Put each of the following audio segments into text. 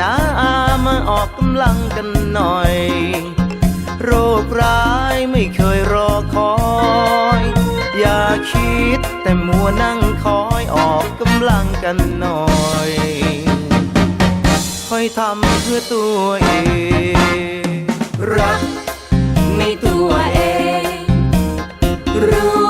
นาอามาออกกำลังกันหน่อย โรคร้ายไม่เคยรอคอย อย่าคิดแต่มัวนั่งคอยออกกำลังกันหน่อยคอยทำเพื่อตัวเอง รักในตัวเองรู้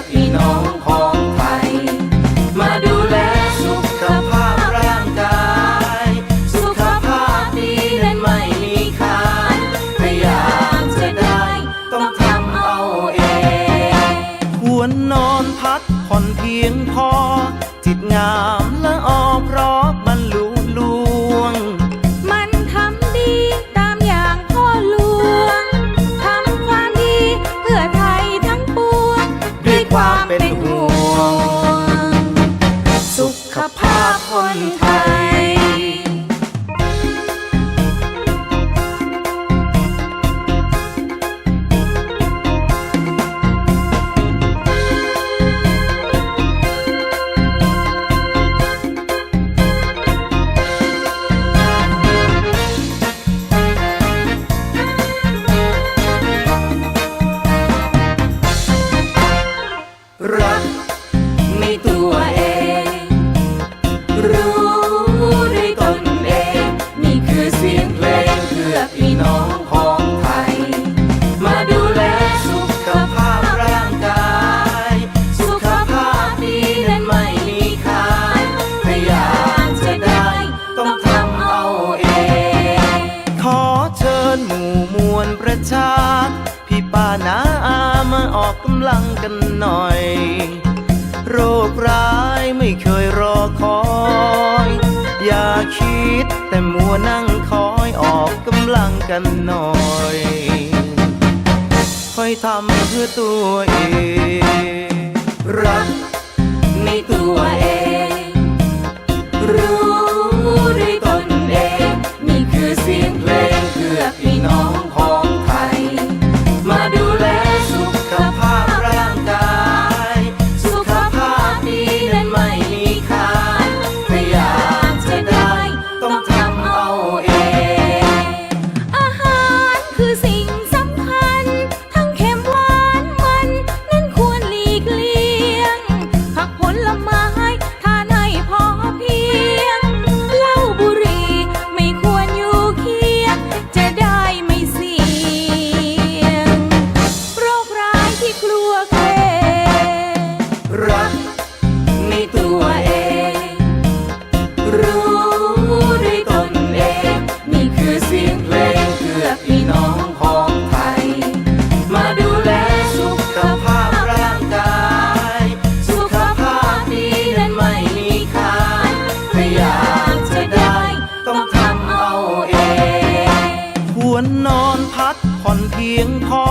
งเพื่อพี่น้องของไทย มาดูแลสุขภาพร่างกาย สุขภาพดีนั้นไม่มีค่าพยายามจะได้ต้องทำเอาเอง ควรนอนพักผ่อนเพียงพอ จิตงาม เป็นห่วง สุขภาพคนไทย ตัวเอง รู้ด้วยตนเอง นี่คือเสียงเพลงเพื่อพี่น้องของไทย มาดูแลสุขภาพร่างกาย สุขภาพดีนั้นไม่มีค่าถ้าอยากจะได้ต้องทำเอาเอง ขอเชิญหมู่มวลประชา พี่ป้านาอามาออกกำลังกันหน่อยายไม่เคยรอคอย อย่าคิดแต่มัวนั่งคอยออกกำลังกันหน่อยคอยทำเพื่อตัวเอง sometimes. ถ้อยากจะได้ ต้องทำเอาเอง ควรนอนพักผ่อนเพียงพอ